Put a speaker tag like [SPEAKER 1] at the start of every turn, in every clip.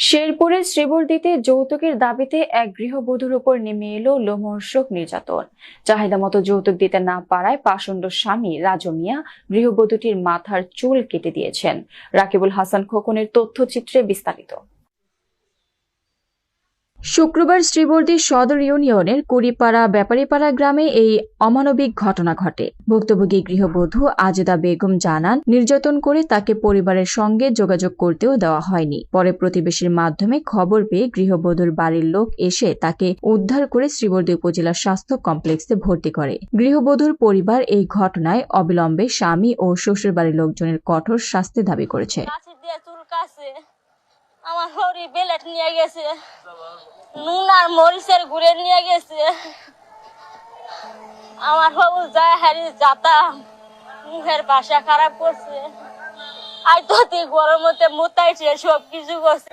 [SPEAKER 1] শেরপুরের শ্রীবর্দিতে যৌতুকের দাবিতে এক গৃহবধূর উপর নেমে এলো লোমহর্ষক নির্যাতন। চাহিদা মতো যৌতুক দিতে না পারায় পাষণ্ড স্বামী রাজু মিয়া গৃহবধূটির মাথার চুল কেটে দিয়েছেন। রাকিবুল হাসান খোকনের তথ্যচিত্রে বিস্তারিত। শুক্রবার শ্রীবর্দী সদর ইউনিয়নের কুড়িপাড়া ব্যাপারীপাড়া গ্রামে এই অমানবিক ঘটনা ঘটে। ভুক্তভোগী গৃহবধূ আজেদা বেগম জানান, নির্যাতন করে তাকে পরিবারের সঙ্গে যোগাযোগ করতেও দেওয়া হয়নি। পরে প্রতিবেশীর মাধ্যমে খবর পেয়ে গৃহবধূর বাড়ির লোক এসে তাকে উদ্ধার করে শ্রীবর্দী উপজেলা স্বাস্থ্য কমপ্লেক্সে ভর্তি করে। গৃহবধূর পরিবার এই ঘটনায় অবিলম্বে স্বামী ও শ্বশুরবাড়ির লোকজনের কঠোর শাস্তি দাবি করেছে।
[SPEAKER 2] আমার হরি বেলেট নিয়ে গেছে। নুন আর মরিচের ঘুরে নিয়ে গেছে। আমার হবু যায় হারি যাতা মুখের ভাষা খারাপ করছে। আই তো তুই গরমতে মুতাইছে সব কিছু করছে।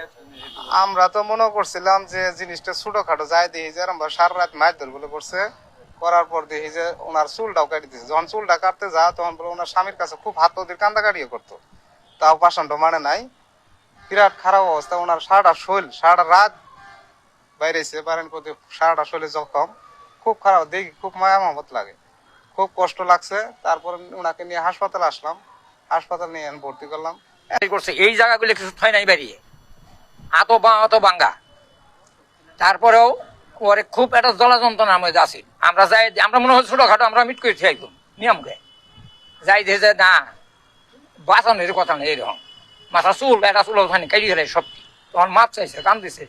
[SPEAKER 3] আমরা তো মনে করছিলাম যে জিনিসটা ছোটখাটো যাই দেখি যে আমরা সারা রাত মাছ বলে করছে। করার পর দেখি যে ওনার চুলটাও কাটি যখন চুলটা কাটতে যা তখন বলে ওনার স্বামীর কাছে খুব হাত ওদের কান্দা কাটিয়ে করতো। তাও পাষাণ্ড মানে নাই। বিরাট খারাপ অবস্থা, ওনার সারাটা শৈল, সারাটা রাত বাইরেছে। পারেন কোথায় সারাটা শৈলে জখম খুব খারাপ, দেখি খুব মায়া মহব্বত লাগে। খুব কষ্ট লাগছে। তারপরে ওনাকে নিয়ে হাসপাতালে আসলাম। হাসপাতাল নিয়ে ভর্তি করলাম।
[SPEAKER 4] করছে, এই জায়গাগুলো কিছু হয় নাই বেরিয়ে আতো বা অত বাঙ্গা তারপরেও ওরে খুব একটা জ্বলা যন্ত্রণার মধ্যে আছে। আমরা যাই, আমরা মনে হয় ছোটখাটো, আমরা মিট করে থাকতাম নিয়মকে যাই যে, না, বাঁচানোর কথা নেই এরকম মাথা চুল এটা চুল ওখানে কেটে গেলে সব। তখন মাছ চাইছে কান দিছে